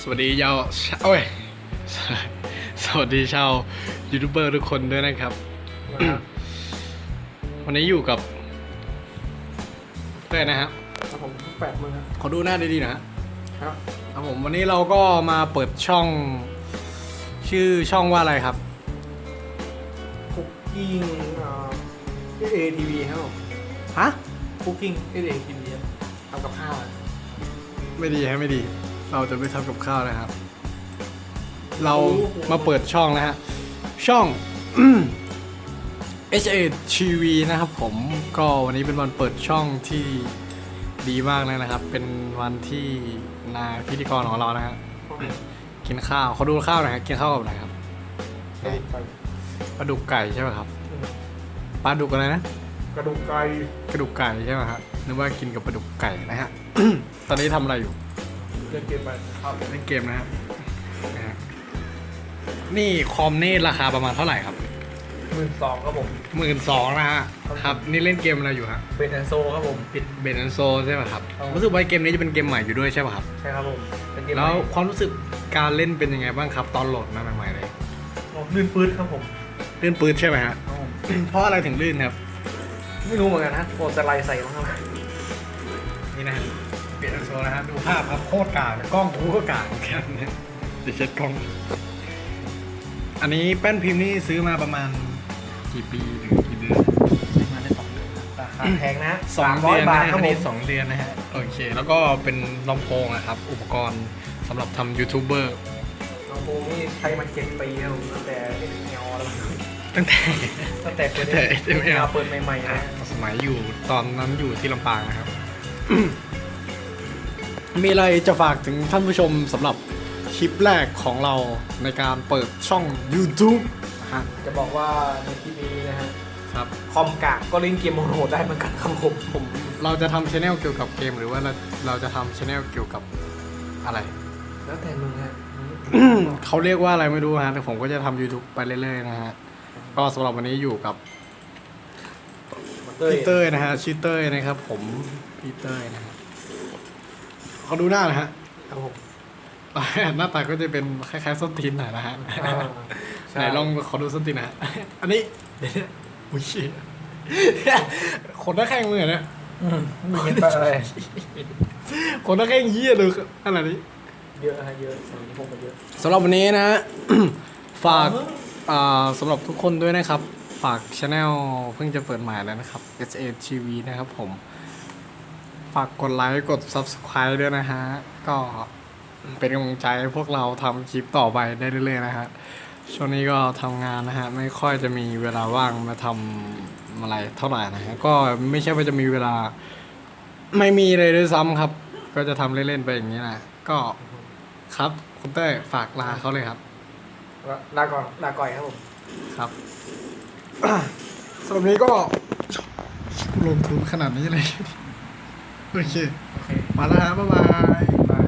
สวัสดียาวโอ้ยสวัสดีชาวยูทูบเบอร์ทุกคนด้วยนะครับ วันนี้อยู่กับเต้ยนะฮะครับผมแปดมือขอดูหน้าดีๆนะฮะครับครับผมวันนี้เราก็มาเปิดช่อง ชื่อช่องว่าอะไรครับคุกกิ้งเอเอทีวีครับผมฮะคุกกิ้งเอเอทีวีทำกับข้าวอะไม่ดีฮะไม่ดี เราจะไม่ทำกับข้าวนะครับ เรามาเปิดช่องนะฮะ ช่อง H A TV นะครับผมก็วันนี้เป็นวันเปิดช่องที่ดีมากเลยนะครับ เป็นวันที่นายพิธีกรของเรานะฮะกินข้าวเขาดูข้าวหน่อยฮะกินข้าวกับอะไรครับกระดูกไก่ปลาดุกไก่ใช่ไหมครับปลาดุกอะไรนะกระดูกไก่กระดูกไก่ใช่ไหมครับนึกว่ากินกับปลาดุกไก่นะฮะตอนนี้ทำอะไรอยู่ เล่นเกมไปครับเล่นเกมนะฮะนะฮะนี่คอมนี่ราคาประมาณเท่าไหร่ครับหมื่นสองครับผม หมื่นสองนะฮะ ครับครับนี่เล่นเกมอะไรอยู่ฮะเป็นแอนโซครับผม ปิดเบนโซใช่ป่ะครับครับ รู้สึกว่าเกมนี้จะเป็นเกมใหม่อยู่ด้วยใช่ป่ะครับ ใช่ครับผม เป็นเกมแล้วความรู้สึกการเล่นเป็นยังไงบ้างครับ ตอนโหลดมาใหม่ๆเลยลื่นปืนครับผม ลื่นปืนใช่ไหมฮะครับผมเพราะอะไรถึงลื่นครับ ไม่รู้เหมือนกันนะโปรจะไลใส่มั้งครับ นี่นะ ฮะเบนโซนะฮะดูภาพครับโคตรกากกล้องกูก็กากเหมือนกันนะเดี๋ยวเช็ดกล้อง อันนี้แป้นพิมพ์นี่ซื้อมาประมาณกี่ปีหรือกี่เดือนมาได้สองเดือนราคาแพงนะสองสามร้อเดืยอนบาทนะคฮะรับอันผนี้มสองเดือนนะฮะโอเค แล้วก็เป็นลำโพงนะครับ อุปกรณ์สำหรับทำยูทูบเบอร์ลำโพงนี่ใช้มาเจ็ดปีครับผมตั้งแต่เอ็กเอลแล้วตั้งแต่ตั้งแต่เปิดตั้งแต่ SML เปิดใหม่ๆอะนะสมัยอยู่ตอนนั้นอยู่ที่ลำปางนะครับ มีอะไรจะฝากถึงท่านผู้ชมสำหรับคลิปแรกของเราในการเปิดช่อง YouTube นะฮะจะบอกว่าในคลิปนี้นะฮะครับคอมกากก็เล่นเกมโหดได้เหมือนกันครับผมผมเราจะทำช anel เกี่ยวกับเกมหรือว่าเราเราจะทำช anel เกี่ยวกับอะไร แล้วแต่มึงฮะเขาเรียกว่าอะไรไม่รู้ฮะแต่ผมก็จะทำ YouTube ไปเรื่อยๆนะฮะก็สำหรับวันนี้อยู่กับเต้ยพี่เต้ยนะฮะชื่อเต้ยนะครับ ผมพี่เต้ยนะฮะเขาดูหน้านะฮะครับผมหน้าตาก็จะเป็นคล้ายๆส้นตีนหน่อยนะฮะอ่าไหนลองขอดูส้นตีนนะฮะอันนี้เดี๋ยวนะอุ้ยเชี่ยคนหน้าแข้งมือเนี่ยอืมมึงเห็นปะอะไรคนหน้าแข้งเยี่ยเลยขนาดนี้ เยอะฮะเยอะสมัยนี้พวกมันเยอะสำหรับวันนี้นะฮะฝากอ่าสำหรับทุกคนด้วยนะครับ ฝากช anel เพิ่งจะเปิดใหม่แล้วนะครับ S A TV นะครับผมฝากกดไลค์กด Subscribe ด้วยนะฮะ ก็เป็นกำลังใจให้พวกเราทำคลิปต่อไปได้เรื่อยๆนะฮะ ช่วงนี้ก็ทำงานนะฮะ ไม่ค่อยจะมีเวลาว่างมาทำอะไรเท่าไหร่นะฮะ ก็ไม่ใช่ว่าจะมีเวลาไม่มีเลยด้วยซ้ำครับ ก็จะทำเล่นๆไปอย่างนี้นะ ก็ครับคุณเต้ยฝากลาเขาเลยครับ ลาก่อนลาก่อยครับผม ครับ สำหรับนี้ก็ลงทุนขนาดนี้เลย โอเคโอเค มาแล้วฮะบ๊ายบาย